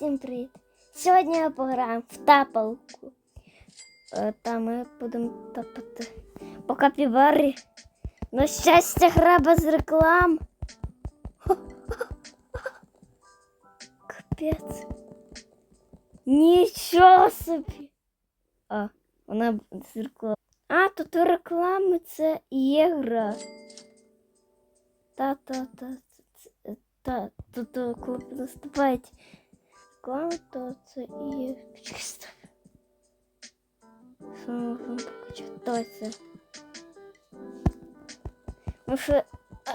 Всім привіт! Сьогодні ми пограємо в тапалку. Е, Там ми будемо тапати по капібарі. На щастя, гра без реклам. Капець. Нічого собі. А, вона без реклам. А, тут реклами це є гра. Та-та-та. це- Та, тут е, коли наступають реклами, то це і є. Чисто. Що ми можемо покачати? Давай це. Ми ще е,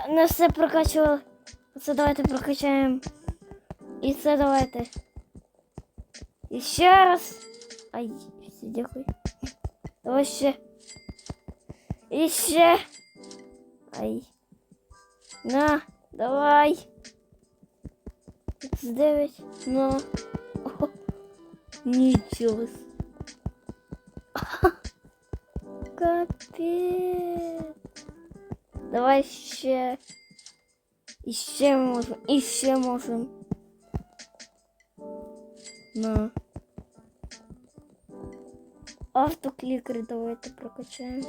не все прокачували. Це давайте прокачаємо. І це давайте. І ще раз. Ай, все, дякую. Давай ще. І ще. Ай. На, давай. 39. На. О, нічого. с- Капець. Давай ще. І ще можемо. І ще можемо. На. Автоклікер давайте прокачаємо.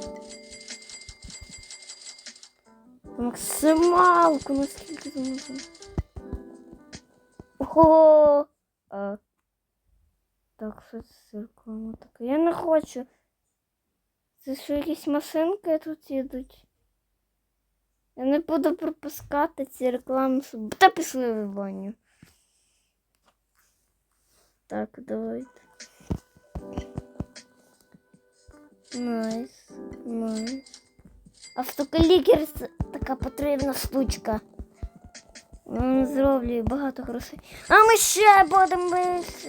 Максималку, наскільки це можна. Ого! А. Так, що це за реклама така? Я не хочу. Це що якісь машинки тут їдуть? Я не буду пропускати ці реклами. щоб- Та пішли в баню. Так, давайте. Найс, найс. Автоклікер це така потрібна штучка. Зроблю багато грошей. А ми ще будемо.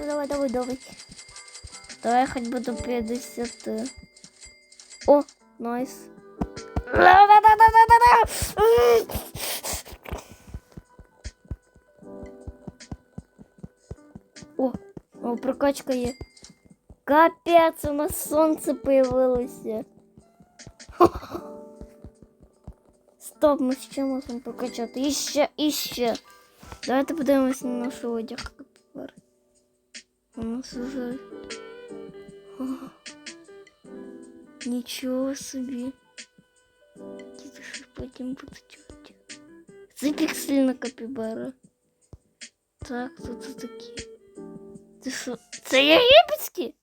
Давай, давай, давай. Давай хоч буду 50. О, найс. О, о, прокачка є. Капець, у нас сонце появилося. Стоп, ми ще можемо прокачати. І ще, і ще. Давайте подивимось на наш одяг. тепер. У нас уже. О, нічого собі. Діти ж потім будуть одяг. Це піксельна капібара. Так, тут такі. Це що? Це єгипетські?